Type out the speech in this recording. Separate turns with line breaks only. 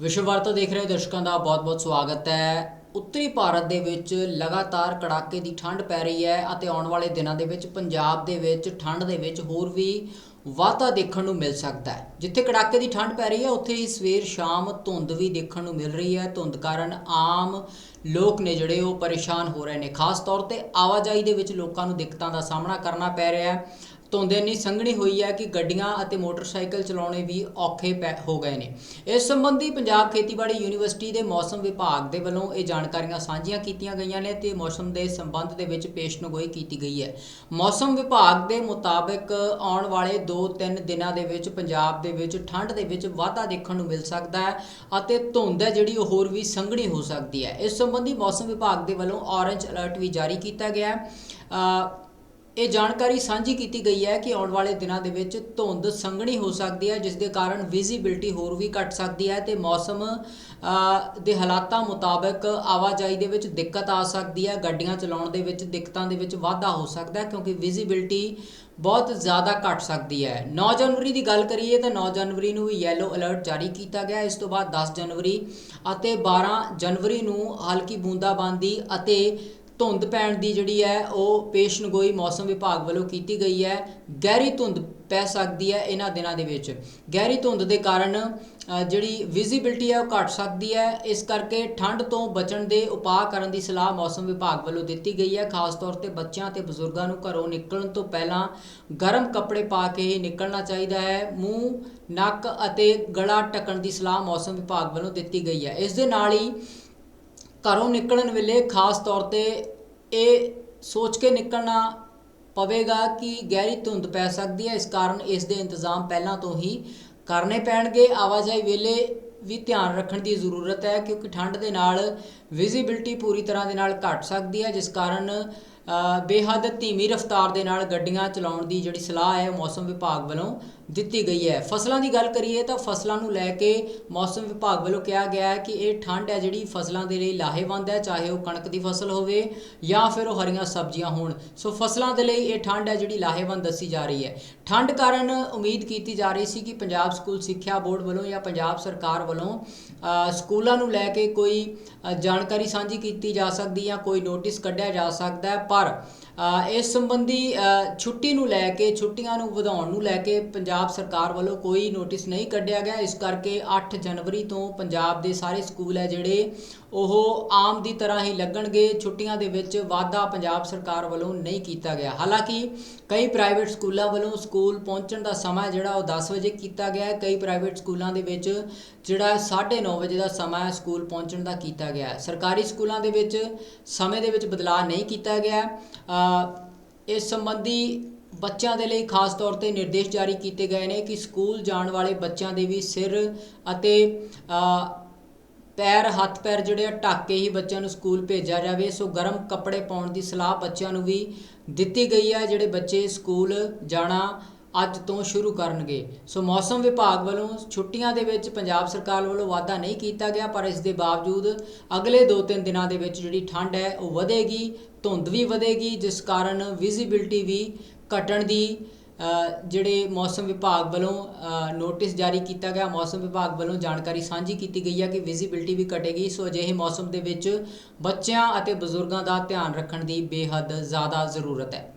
ਵਿਸ਼ਵ ਵਾਰਤਾ ਦੇਖ ਰਹੇ ਦਰਸ਼ਕਾਂ ਦਾ ਬਹੁਤ-ਬਹੁਤ ਸਵਾਗਤ ਹੈ। ਉੱਤਰੀ ਭਾਰਤ ਦੇ ਵਿੱਚ ਲਗਾਤਾਰ ਕੜਾਕੇ ਦੀ ਠੰਡ ਪੈ ਰਹੀ ਹੈ ਅਤੇ ਆਉਣ ਵਾਲੇ ਦਿਨਾਂ ਦੇ ਵਿੱਚ ਪੰਜਾਬ ਦੇ ਵਿੱਚ ਠੰਡ ਦੇ ਵਿੱਚ ਹੋਰ ਵੀ ਵਾਧਾ ਦੇਖਣ ਨੂੰ ਮਿਲ ਸਕਦਾ ਹੈ। ਜਿੱਥੇ ਕੜਾਕੇ ਦੀ ਠੰਡ ਪੈ ਰਹੀ ਹੈ, ਉੱਥੇ ਹੀ ਸਵੇਰ ਸ਼ਾਮ ਧੁੰਦ ਵੀ ਦੇਖਣ ਨੂੰ ਮਿਲ ਰਹੀ ਹੈ। ਧੁੰਦ ਕਾਰਨ ਆਮ ਲੋਕ ਨੇ ਜਿਹੜੇ ਉਹ ਪਰੇਸ਼ਾਨ ਹੋ ਰਹੇ ਨੇ। ਖਾਸ ਤੌਰ ਤੇ ਆਵਾਜਾਈ ਦੇ ਵਿੱਚ ਲੋਕਾਂ ਨੂੰ ਦਿੱਕਤਾਂ ਦਾ ਸਾਹਮਣਾ ਕਰਨਾ ਪੈ ਰਿਹਾ ਹੈ। ਧੁੰਦ ਇੰਨੀ ਸੰਘਣੀ ਹੋਈ ਹੈ ਕਿ ਗੱਡੀਆਂ ਅਤੇ ਮੋਟਰਸਾਈਕਲ ਚਲਾਉਣੇ ਵੀ ਔਖੇ ਪੈ- ਹੋ ਗਏ ਨੇ। ਇਸ ਸੰਬੰਧੀ ਪੰਜਾਬ ਖੇਤੀਬਾੜੀ ਯੂਨੀਵਰਸਿਟੀ ਦੇ ਮੌਸਮ ਵਿਭਾਗ ਦੇ ਵੱਲੋਂ ਇਹ ਜਾਣਕਾਰੀਆਂ ਸਾਂਝੀਆਂ ਕੀਤੀਆਂ ਗਈਆਂ ਨੇ ਤੇ ਮੌਸਮ ਦੇ ਸੰਬੰਧ ਦੇ ਵਿੱਚ ਪੇਸ਼ਨਗੋਈ ਕੀਤੀ ਗਈ ਹੈ। ਮੌਸਮ ਵਿਭਾਗ ਦੇ ਮੁਤਾਬਕ ਆਉਣ ਵਾਲੇ 2-3 ਦਿਨਾਂ ਦੇ ਵਿੱਚ ਪੰਜਾਬ ਦੇ ਵਿੱਚ ਠੰਡ ਦੇ ਵਿੱਚ ਵਾਧਾ ਦੇਖਣ ਨੂੰ ਮਿਲ ਸਕਦਾ ਹੈ ਅਤੇ ਧੁੰਦ ਹੈ ਜਿਹੜੀ ਉਹ ਹੋਰ ਵੀ ਸੰਘਣੀ ਹੋ ਸਕਦੀ ਹੈ। ਇਸ ਸੰਬੰਧੀ ਮੌਸਮ ਵਿਭਾਗ ਦੇ ਵੱਲੋਂ ਔਰੇਂਜ ਅਲਰਟ ਵੀ ਜਾਰੀ ਕੀਤਾ ਗਿਆ ਹੈ। ਇਹ ਜਾਣਕਾਰੀ ਸਾਂਝੀ ਕੀਤੀ ਗਈ ਹੈ ਕਿ ਆਉਣ ਵਾਲੇ ਦਿਨਾਂ ਦੇ ਵਿੱਚ ਧੁੰਦ ਸੰਘਣੀ ਹੋ ਸਕਦੀ ਹੈ, ਜਿਸ ਦੇ ਕਾਰਨ ਵਿਜ਼ਿਬਿਲਟੀ ਹੋਰ ਵੀ ਘਟ ਸਕਦੀ ਹੈ ਤੇ ਮੌਸਮ ਦੇ ਹਾਲਾਤਾਂ ਮੁਤਾਬਕ ਆਵਾਜਾਈ ਦੇ ਵਿੱਚ ਦਿੱਕਤ ਆ ਸਕਦੀ ਹੈ, ਗੱਡੀਆਂ ਚਲਾਉਣ ਦੇ ਵਿੱਚ ਦਿੱਕਤਾਂ ਦੇ ਵਿੱਚ ਵਾਧਾ ਹੋ ਸਕਦਾ ਹੈ ਕਿਉਂਕਿ ਵਿਜ਼ਿਬਿਲਟੀ ਬਹੁਤ ਜ਼ਿਆਦਾ ਘਟ ਸਕਦੀ ਹੈ। 9 ਜਨਵਰੀ ਦੀ ਗੱਲ ਕਰੀਏ ਤਾਂ 9 ਜਨਵਰੀ ਨੂੰ ਵੀ ਯੈਲੋ ਅਲਰਟ ਜਾਰੀ ਕੀਤਾ ਗਿਆ ਇਸ ਤੋਂ ਬਾਅਦ 10 ਜਨਵਰੀ ਅਤੇ 12 ਜਨਵਰੀ ਨੂੰ ਹਲਕੀ ਬੂੰਦਾਬਾਂਦੀ ਅਤੇ ਧੁੰਦ ਪੈਣ ਦੀ ਜਿਹੜੀ ਹੈ, ਉਹ ਪੇਸ਼ਨਗੋਈ ਮੌਸਮ ਵਿਭਾਗ ਵੱਲੋਂ ਕੀਤੀ ਗਈ ਹੈ। ਗਹਿਰੀ ਧੁੰਦ ਪੈ ਸਕਦੀ ਹੈ ਇਹਨਾਂ ਦਿਨਾਂ ਦੇ ਵਿੱਚ। ਗਹਿਰੀ ਧੁੰਦ ਦੇ ਕਾਰਨ ਜਿਹੜੀ ਵਿਜ਼ਿਬਿਲਟੀ ਹੈ ਉਹ ਘਟ ਸਕਦੀ ਹੈ। ਇਸ ਕਰਕੇ ਠੰਡ ਤੋਂ ਬਚਣ ਦੇ ਉਪਾਅ ਕਰਨ ਦੀ ਸਲਾਹ ਮੌਸਮ ਵਿਭਾਗ ਵੱਲੋਂ ਦਿੱਤੀ ਗਈ ਹੈ। ਖਾਸ ਤੌਰ ਤੇ ਬੱਚਿਆਂ ਤੇ ਬਜ਼ੁਰਗਾਂ ਨੂੰ ਘਰੋਂ ਨਿਕਲਣ ਤੋਂ ਪਹਿਲਾਂ ਗਰਮ ਕੱਪੜੇ ਪਾ ਕੇ ਹੀ ਨਿਕਲਣਾ ਚਾਹੀਦਾ ਹੈ। ਮੂੰਹ, ਨੱਕ ਅਤੇ ਗਲਾ ਢੱਕਣ ਦੀ ਸਲਾਹ ਮੌਸਮ ਵਿਭਾਗ ਵੱਲੋਂ ਦਿੱਤੀ ਗਈ ਹੈ। ਇਸ ਦੇ ਨਾਲ ਹੀ ਘਰੋਂ ਨਿਕਲਣ ਵੇਲੇ ਖਾਸ ਤੌਰ ਤੇ ਇਹ ਸੋਚ ਕੇ ਨਿਕਲਣਾ ਪਵੇਗਾ ਕਿ ਗਹਿਰੀ ਧੁੰਦ ਪੈ ਸਕਦੀ ਹੈ। ਇਸ ਕਾਰਨ ਇਸ ਦੇ ਇੰਤਜ਼ਾਮ ਪਹਿਲਾਂ ਤੋਂ ਹੀ ਕਰਨੇ ਪੈਣਗੇ। ਆਵਾਜਾਈ ਵੇਲੇ ਵੀ ਧਿਆਨ ਰੱਖਣ ਦੀ ਜ਼ਰੂਰਤ ਹੈ, ਕਿਉਂਕਿ ਠੰਡ ਦੇ ਨਾਲ ਵਿਜ਼ਿਬਿਲਟੀ ਪੂਰੀ ਤਰ੍ਹਾਂ ਦੇ ਨਾਲ ਘਟ ਸਕਦੀ ਹੈ, ਜਿਸ ਕਾਰਨ ਬੇਹੱਦ ਧੀਮੀ ਰਫ਼ਤਾਰ ਦੇ ਨਾਲ ਗੱਡੀਆਂ ਚਲਾਉਣ ਦੀ ਜਿਹੜੀ ਸਲਾਹ ਹੈ ਮੌਸਮ ਵਿਭਾਗ ਵੱਲੋਂ ਦਿੱਤੀ ਗਈ ਹੈ। ਫਸਲਾਂ ਦੀ ਗੱਲ ਕਰੀਏ ਤਾਂ ਫਸਲਾਂ ਨੂੰ ਲੈ ਕੇ ਮੌਸਮ ਵਿਭਾਗ ਵੱਲੋਂ ਕਿਹਾ ਗਿਆ ਹੈ ਕਿ ਇਹ ਠੰਡ ਹੈ ਜਿਹੜੀ ਫਸਲਾਂ ਦੇ ਲਈ ਲਾਹੇਵੰਦ ਹੈ, ਚਾਹੇ ਉਹ ਕਣਕ ਦੀ ਫਸਲ ਹੋਵੇ ਜਾਂ ਫਿਰ ਉਹ ਹਰੀਆਂ ਸਬਜ਼ੀਆਂ ਹੋਣ। ਸੋ ਫਸਲਾਂ ਦੇ ਲਈ ਇਹ ਠੰਡ ਹੈ ਜਿਹੜੀ ਲਾਹੇਵੰਦ ਦੱਸੀ ਜਾ ਰਹੀ ਹੈ। ਠੰਡ ਕਾਰਨ ਉਮੀਦ ਕੀਤੀ ਜਾ ਰਹੀ ਸੀ ਕਿ ਪੰਜਾਬ ਸਕੂਲ ਸਿੱਖਿਆ ਬੋਰਡ ਵੱਲੋਂ ਜਾਂ ਪੰਜਾਬ ਸਰਕਾਰ ਵੱਲੋਂ ਸਕੂਲਾਂ ਨੂੰ ਲੈ ਕੇ ਕੋਈ ਜਾਣਕਾਰੀ ਸਾਂਝੀ ਕੀਤੀ ਜਾ ਸਕਦੀ ਜਾਂ ਕੋਈ ਨੋਟਿਸ ਕੱਢਿਆ ਜਾ ਸਕਦਾ ਹੈ। ਪਰ ਇਸ ਸੰਬੰਧੀ ਛੁੱਟੀ ਨੂੰ ਲੈ ਕੇ, ਛੁੱਟੀਆਂ ਨੂੰ ਵਧਾਉਣ ਨੂੰ ਲੈ ਕੇ ਪੰਜਾਬ ਸਰਕਾਰ ਵੱਲੋਂ ਕੋਈ ਨੋਟਿਸ ਨਹੀਂ ਕੱਢਿਆ ਗਿਆ। ਇਸ ਕਰਕੇ 8 ਜਨਵਰੀ ਤੋਂ ਪੰਜਾਬ ਦੇ ਸਾਰੇ ਸਕੂਲ ਹੈ ਜਿਹੜੇ ਉਹ ਆਮ ਦੀ ਤਰ੍ਹਾਂ ਹੀ ਲੱਗਣਗੇ। ਛੁੱਟੀਆਂ ਦੇ ਵਿੱਚ ਵਾਧਾ ਪੰਜਾਬ ਸਰਕਾਰ ਵੱਲੋਂ ਨਹੀਂ ਕੀਤਾ ਗਿਆ। ਹਾਲਾਂਕਿ ਕਈ ਪ੍ਰਾਈਵੇਟ ਸਕੂਲਾਂ ਵੱਲੋਂ ਸਕੂਲ ਪਹੁੰਚਣ ਦਾ ਸਮਾਂ ਜਿਹੜਾ ਉਹ 10 ਵਜੇ ਕੀਤਾ ਗਿਆ ਹੈ। ਕਈ ਪ੍ਰਾਈਵੇਟ ਸਕੂਲਾਂ ਦੇ ਵਿੱਚ ਜਿਹੜਾ 9:30 ਵਜੇ ਦਾ ਸਮਾਂ ਹੈ, ਸਕੂਲ ਪਹੁੰਚਣ ਦਾ ਕੀਤਾ ਗਿਆ ਹੈ। ਸਰਕਾਰੀ ਸਕੂਲਾਂ ਦੇ ਵਿੱਚ ਸਮੇਂ ਦੇ ਵਿੱਚ ਬਦਲਾਅ ਨਹੀਂ ਕੀਤਾ ਗਿਆ ਇਸ ਸੰਬੰਧੀ ਬੱਚਿਆਂ ਦੇ ਲਈ ਖਾਸ ਤੌਰ ਤੇ ਨਿਰਦੇਸ਼ ਜਾਰੀ ਕੀਤੇ ਗਏ ਨੇ ਕਿ ਸਕੂਲ ਜਾਣ ਵਾਲੇ ਬੱਚਿਆਂ ਦੇ ਵੀ ਸਿਰ ਅਤੇ ਪੈਰ, ਹੱਥ ਪੈਰ ਜਿਹੜੇ ਆ, ਢੱਕ ਕੇ ਹੀ ਬੱਚਿਆਂ ਨੂੰ ਸਕੂਲ ਭੇਜਿਆ ਜਾਵੇ। ਸੋ ਗਰਮ ਕੱਪੜੇ ਪਾਉਣ ਦੀ ਸਲਾਹ ਬੱਚਿਆਂ ਨੂੰ ਵੀ ਦਿੱਤੀ ਗਈ ਹੈ ਜਿਹੜੇ ਬੱਚੇ ਸਕੂਲ ਜਾਣਾ ਅੱਜ ਤੋਂ ਸ਼ੁਰੂ ਕਰਨਗੇ। ਸੋ ਮੌਸਮ ਵਿਭਾਗ ਵੱਲੋਂ ਛੁੱਟੀਆਂ ਦੇ ਵਿੱਚ ਪੰਜਾਬ ਸਰਕਾਰ ਵੱਲੋਂ ਵਾਅਦਾ ਨਹੀਂ ਕੀਤਾ ਗਿਆ, ਪਰ ਇਸ ਦੇ ਬਾਵਜੂਦ ਅਗਲੇ 2-3 ਦਿਨਾਂ ਦੇ ਵਿੱਚ ਜਿਹੜੀ ਠੰਡ ਹੈ, ਉਹ ਵਧੇਗੀ, ਧੁੰਦ ਵੀ ਵਧੇਗੀ, ਜਿਸ ਕਾਰਨ ਵਿਜ਼ਿਬਿਲਟੀ ਵੀ ਘਟਣ ਦੀ ਜਿਹੜੇ ਮੌਸਮ ਵਿਭਾਗ ਵੱਲੋਂ ਨੋਟਿਸ ਜਾਰੀ ਕੀਤਾ ਗਿਆ, ਮੌਸਮ ਵਿਭਾਗ ਵੱਲੋਂ ਜਾਣਕਾਰੀ ਸਾਂਝੀ ਕੀਤੀ ਗਈ ਹੈ ਕਿ ਵਿਜ਼ਿਬਿਲਟੀ ਵੀ ਘਟੇਗੀ, ਸੋ ਅਜਿਹੇ ਮੌਸਮ ਦੇ ਵਿੱਚ ਬੱਚਿਆਂ ਅਤੇ ਬਜ਼ੁਰਗਾਂ ਦਾ ਧਿਆਨ ਰੱਖਣ ਦੀ ਬੇਹੱਦ ਜ਼ਿਆਦਾ ਜ਼ਰੂਰਤ ਹੈ।